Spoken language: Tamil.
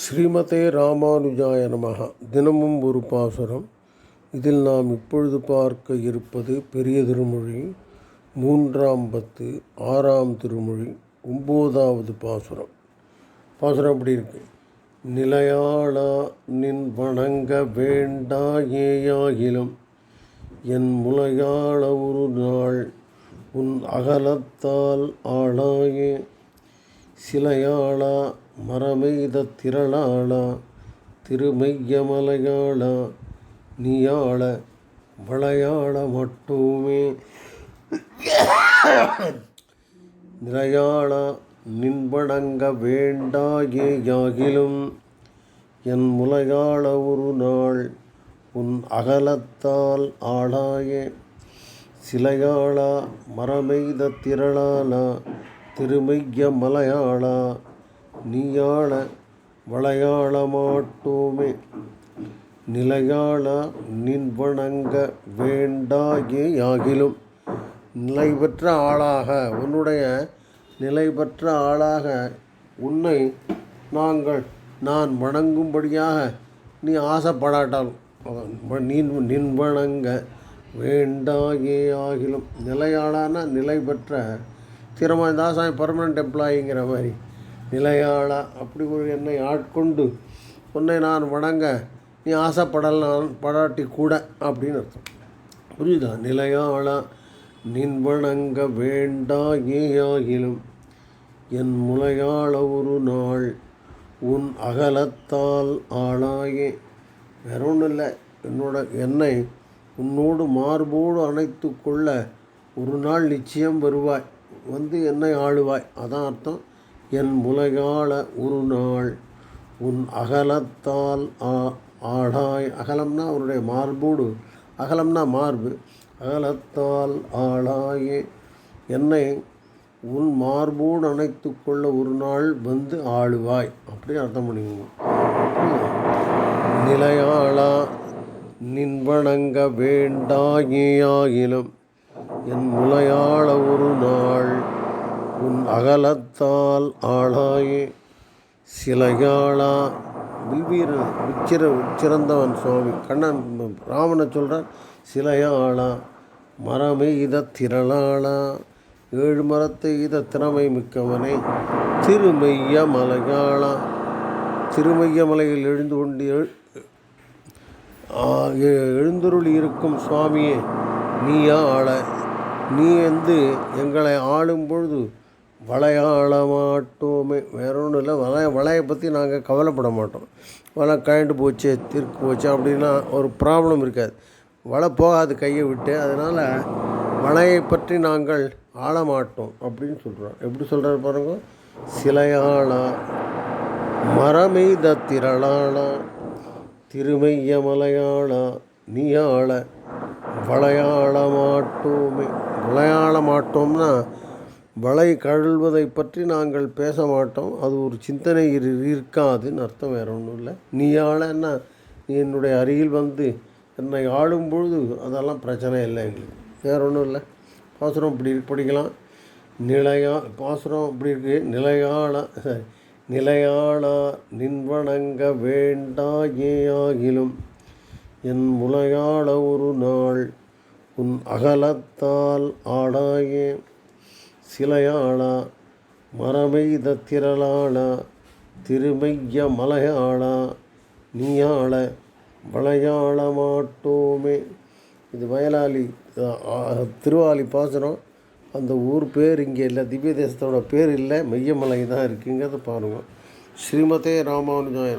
ஸ்ரீமதே ராமானுஜாய நமகா தினமும் ஒரு பாசுரம். இதில் நாம் இப்பொழுது பார்க்க இருப்பது பெரிய திருமொழி மூன்றாம் பத்து ஆறாம் திருமொழி ஒம்போதாவது பாசுரம். பாசுரம் அப்படி இருக்கு? நிலையாளா நின் வணங்க வேண்டா ஏயாகிலும் என் முலையாள ஒரு நாள் உன் அகலத்தால் ஆளாயே. சிலையாளா மரமெய்த திரளாளா திருமையமலையாளா நீயாள வளையாள மட்டுமே. நிலையாளா நின்படங்க வேண்டாயே யாகிலும் என் முலையாள ஒரு நாள் உன் அகலத்தால் ஆளாயே. சிலையாளா மரமெய்த திரளாளா திருமைய மலையாளா நீயாள வளையாள மாட்டோமே. நிலையாள நின் வணங்க வேண்டாயே யாகிலும். நிலை பெற்ற ஆளாக உன்னுடைய நிலை பெற்ற ஆளாக உன்னை நாங்கள் நான் வணங்கும்படியாக நீ ஆசைப்படாட்டாலும் அவன் நீ நின் வணங்க வேண்டாயே ஆகிலும் நிலையாளான நிலை பெற்ற திறமை தாசாமி பர்மனெண்ட் எம்ப்ளாயிங்கிற மாதிரி. நிலையாளா அப்படி ஒரு என்னை ஆட்கொண்டு உன்னை நான் வணங்க நீ ஆசைப்படலாம் படாட்டி கூட அப்படின்னு அர்த்தம். புரியுதா? நிலையாளா நின் வணங்க வேண்டா ஆகிலும் என் முலையாள ஒரு நாள் உன் அகலத்தால் ஆளாயே. வேற ஒன்றும் இல்லை. என்னோட என்னை உன்னோடு மார்போடு அணைத்து கொள்ள ஒரு நாள் நிச்சயம் வருவாய். வந்து என்னை ஆளுவாய். அதான் அர்த்தம். என் முலையாள ஒரு நாள் உன் அகலத்தால் ஆ ஆளாய் அகலம்னா அவருடைய மார்போடு அகலம்னா மார்பு. அகலத்தால் ஆளாயே என்னை உன் மார்போடு அணைத்து கொள்ள ஒரு நாள் வந்து ஆளுவாய். அப்படி அர்த்தம் பண்ணிக்கோங்க. நிலையாளா நின் வணங்க வேண்டாயிலும் என் முலையாள ஒரு நாள் உன் அகலத்தால் ஆளாயே. சிலையாளா. வில்வீரன் உச்சிர உச்சிறந்தவன் சுவாமி. கண்ணன் ராமனை சொல்கிறான் சிலையாளா மரமே இத திரளாளா. ஏழு மரத்தை இத திறமை மிக்கவனே. திருமைய மலையாளா. திருமைய மலையில் எழுந்து கொண்டு எழு இருக்கும் சுவாமியே நீயா ஆள. நீ வந்து எங்களை ஆளும் பொழுது வளையாள மாட்டோமே வேற ஒன்றும் இல்லை வளைய வளையை பற்றி நாங்கள் கவலைப்பட மாட்டோம் வலை கழண்டு போச்சு திருக்கு போச்சு அப்படின்னா ஒரு ப்ராப்ளம் இருக்காது. வலை போகாது கையை விட்டு அதனால் வலையை பற்றி நாங்கள் ஆள மாட்டோம் அப்படின்னு சொல்கிறோம் எப்படி சொல்கிறாரு பாருங்க? சிலையாளா மரமெய்த திரளாளா திருமைய மலையாளா நீயாள வளையாள மாட்டோமே விளையாட மாட்டோம்னா வலை கழுவதை பற்றி நாங்கள் பேச மாட்டோம். அது ஒரு சிந்தனை இரு இருக்காதுன்னு அர்த்தம் வேறு ஒன்றும் இல்லை. நீ என்ன? நீ என்னுடைய அருகில் வந்து என்னை ஆளும் பொழுது அதெல்லாம் பிரச்சனை இல்லை எங்களுக்கு. வேறு ஒன்றும் இல்லை. பாசுரம் இப்படி படிக்கலாம். நிலையா பாசுரம் இப்படி இருக்கு. நிலையாள சரி. நிலையாளா நின்வணங்க வேண்டாயேயாகிலும் என் முலையாள ஒரு நாள் உன் அகலத்தால் ஆடாயே. சிலையாளா மரமெய்த திரளாளா திருமைய மலையாளா நீயாள வளையாள மாட்டோமே. இது வயலாளி திருவாலி பாசனம். அந்த ஊர் பேர் இங்கே இல்லை திவ்ய தேசத்தோட பேர் இல்லை மெய்யமலை தான் இருக்குங்கிறத பாருங்கள் ஸ்ரீமதே ராமானுஜாய